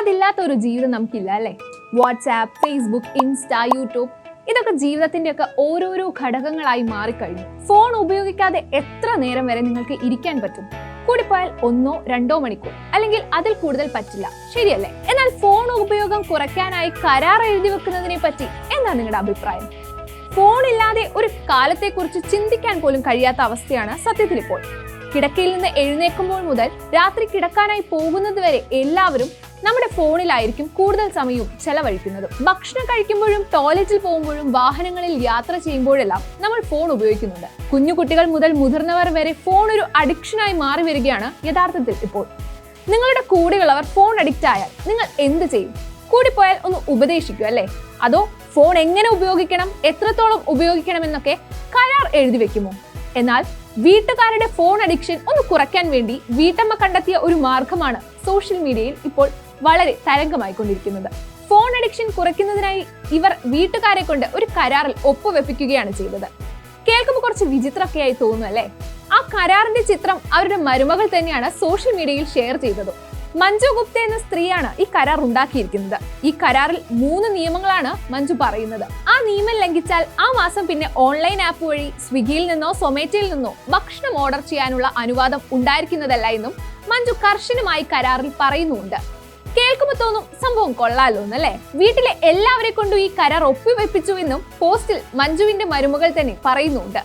അതില്ലാത്ത ഒരു ജീവിതം നമുക്കില്ല അല്ലേ? വാട്സാപ്പ് ഫേസ്ബുക്ക് ഇൻസ്റ്റ യൂട്യൂബ് ഇതൊക്കെ ജീവിതത്തിന്റെ ഒക്കെ ഓരോരോ ഘടകങ്ങളായി മാറിക്കഴിഞ്ഞു. ഫോൺ ഉപയോഗിക്കാതെ എത്ര നേരം വരെ നിങ്ങൾക്ക് ഇരിക്കാൻ പറ്റും? കൂടിപ്പോയാൽ ഒന്നോ രണ്ടോ മണിക്കൂർ അല്ലെങ്കിൽ അതിൽ കൂടുതൽ പറ്റില്ല. ശരിയല്ലേ? എന്നാൽ ഫോൺ ഉപയോഗം കുറയ്ക്കാനായി കരാർ എഴുതി വെക്കുന്നതിനെ പറ്റി എന്താ നിങ്ങളുടെ അഭിപ്രായം? ഫോൺ ഇല്ലാതെ ഒരു കാലത്തെക്കുറിച്ച് ചിന്തിക്കാൻ പോലും കഴിയാത്ത അവസ്ഥയാണ് സത്യത്തിൽ ഇപ്പോൾ കിടക്കയിൽ നിന്ന് എഴുന്നേൽക്കുമ്പോൾ മുതൽ രാത്രി കിടക്കാനായി പോകുന്നത് വരെ എല്ലാവരും നമ്മുടെ ഫോണിലായിരിക്കും കൂടുതൽ സമയവും ചെലവഴിക്കുന്നത്. ഭക്ഷണം കഴിക്കുമ്പോഴും ടോയ്ലറ്റിൽ പോകുമ്പോഴും വാഹനങ്ങളിൽ യാത്ര ചെയ്യുമ്പോഴെല്ലാം നമ്മൾ ഫോൺ ഉപയോഗിക്കുന്നുണ്ട്. കുഞ്ഞു കുട്ടികൾ മുതൽ മുതിർന്നവർ വരെ ഫോൺ ഒരു അഡിക്ഷനായി മാറി വരികയാണ് യഥാർത്ഥത്തിൽ ഇപ്പോൾ. നിങ്ങളുടെ കൂടെയുള്ളവർ ഫോൺ അഡിക്റ്റ് ആയാൽ നിങ്ങൾ എന്ത് ചെയ്യും? കൂടിപ്പോയാൽ ഒന്ന് ഉപദേശിക്കൂ അല്ലേ? അതോ ഫോൺ എങ്ങനെ ഉപയോഗിക്കണം എത്രത്തോളം ഉപയോഗിക്കണം എന്നൊക്കെ കരാർ എഴുതി വെക്കുമോ? എന്നാൽ വീട്ടുകാരുടെ ഫോൺ അഡിക്ഷൻ ഒന്ന് കുറയ്ക്കാൻ വേണ്ടി വീട്ടമ്മ കണ്ടെത്തിയ ഒരു മാർഗമാണ് സോഷ്യൽ മീഡിയയിൽ ഇപ്പോൾ വളരെ തരംഗമായിക്കൊണ്ടിരിക്കുന്നത്. ഫോൺ അഡിക്ഷൻ കുറയ്ക്കുന്നതിനായി ഇവർ വീട്ടുകാരെ കൊണ്ട് ഒരു കരാറിൽ ഒപ്പുവെപ്പിക്കുകയാണ് ചെയ്തത്. കേൾക്കുമ്പോൾ കുറച്ച് വിചിത്രമൊക്കെയായി തോന്നുന്നു അല്ലേ? ആ കരാറിന്റെ ചിത്രം അവരുടെ മരുമകൾ തന്നെയാണ് സോഷ്യൽ മീഡിയയിൽ ഷെയർ ചെയ്തത്. മഞ്ജു ഗുപ്ത എന്ന സ്ത്രീയാണ് ഈ കരാർ ഉണ്ടാക്കിയിരിക്കുന്നത്. ഈ കരാറിൽ മൂന്ന് നിയമങ്ങളാണ് മഞ്ജു പറയുന്നത്. ആ നിയമം ലംഘിച്ചാൽ ആ മാസം പിന്നെ ഓൺലൈൻ ആപ്പ് വഴി സ്വിഗ്ഗിയിൽ നിന്നോ സൊമാറ്റോയിൽ നിന്നോ ഭക്ഷണം ഓർഡർ ചെയ്യാനുള്ള അനുവാദം ഉണ്ടായിരിക്കുന്നതല്ല എന്നും മഞ്ജു കർശനമായി കരാറിൽ പറയുന്നുമുണ്ട്. കേൾക്കുമ്പോൾ തോന്നും സംഭവം കൊള്ളാലോ എന്നല്ലേ വീട്ടിലെ എല്ലാവരെ കൊണ്ടും ഈ കരാർ ഒപ്പിവെപ്പിച്ചു എന്നും പോസ്റ്റിൽ മഞ്ജുവിന്റെ മരുമകൾ തന്നെ പറയുന്നുണ്ട്.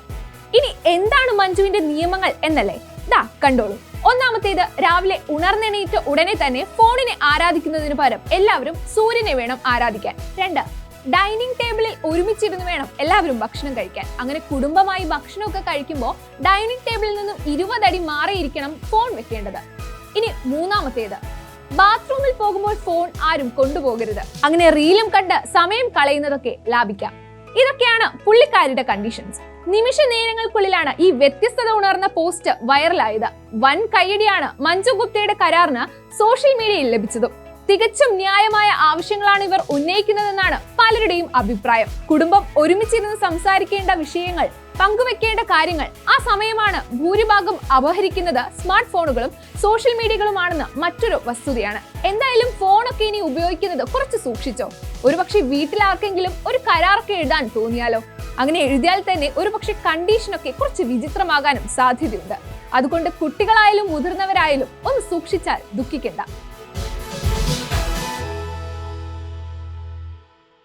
ഇനി എന്താണ് മഞ്ജുവിന്റെ നിയമങ്ങൾ എന്നല്ലേ? ദാ കണ്ടോളൂ. ഒന്നാമത്തേത് രാവിലെ ഉണർന്നെണീറ്റ ഉടനെ തന്നെ ഫോണിനെ ആരാധിക്കുന്നതിന് പകരം എല്ലാവരും സൂര്യനെ വേണം ആരാധിക്കാൻ. രണ്ട് ഡൈനിങ് ടേബിളിൽ ഒരുമിച്ചിരുന്ന് വേണം എല്ലാവരും ഭക്ഷണം കഴിക്കാൻ. അങ്ങനെ കുടുംബമായി ഭക്ഷണമൊക്കെ കഴിക്കുമ്പോൾ ഡൈനിങ് ടേബിളിൽ നിന്നും ഇരുപതടി മാറിയിരിക്കണം ഫോൺ വെക്കേണ്ടത്. ഇനി മൂന്നാമത്തേത് ബാത്റൂമിൽ പോകുമ്പോൾ ഫോൺ ആരും കൊണ്ടുപോകരുത്. അങ്ങനെ റീലും കണ്ട് സമയം കളയുന്നതൊക്കെ ലാഭിക്കാം. ഇതൊക്കെയാണ് പുള്ളിക്കാരുടെ കണ്ടീഷൻസ് നിമിഷ നേരങ്ങൾക്കുള്ളിലാണ് ഈ വ്യത്യസ്തത ഉണർന്ന പോസ്റ്റ് വൈറലായത് വൻ കയ്യടിയാണ് മഞ്ജു ഗുപ്തയുടെ കരാറിന് സോഷ്യൽ മീഡിയയിൽ ലഭിച്ചതും. തികച്ചും ന്യായമായ ആവശ്യങ്ങളാണ് ഇവർ ഉന്നയിക്കുന്നതെന്നാണ് പലരുടെയും അഭിപ്രായം. കുടുംബം ഒരുമിച്ചിരുന്ന് സംസാരിക്കേണ്ട വിഷയങ്ങൾ പങ്കുവെക്കേണ്ട കാര്യങ്ങൾ. ആ സമയമാണ് ഭൂരിഭാഗം അപഹരിക്കുന്നത് സ്മാർട്ട് ഫോണുകളും സോഷ്യൽ മീഡിയകളുമാണെന്ന് മറ്റൊരു വസ്തുതയാണ്. എന്തായാലും ഫോണൊക്കെ ഇനി ഉപയോഗിക്കുന്നത് കുറച്ച് സൂക്ഷിച്ചോ? ഒരുപക്ഷെ വീട്ടിലാർക്കെങ്കിലും ഒരു കരാറൊക്കെ എഴുതാൻ തോന്നിയാലോ? അങ്ങനെ എഴുതിയാൽ തന്നെ ഒരുപക്ഷെ കണ്ടീഷനൊക്കെ കുറച്ച് വിചിത്രമാകാനും സാധ്യതയുണ്ട്. അതുകൊണ്ട് കുട്ടികളായാലും മുതിർന്നവരായാലും ഒന്ന് സൂക്ഷിച്ചാൽ ദുഃഖിക്കണ്ട.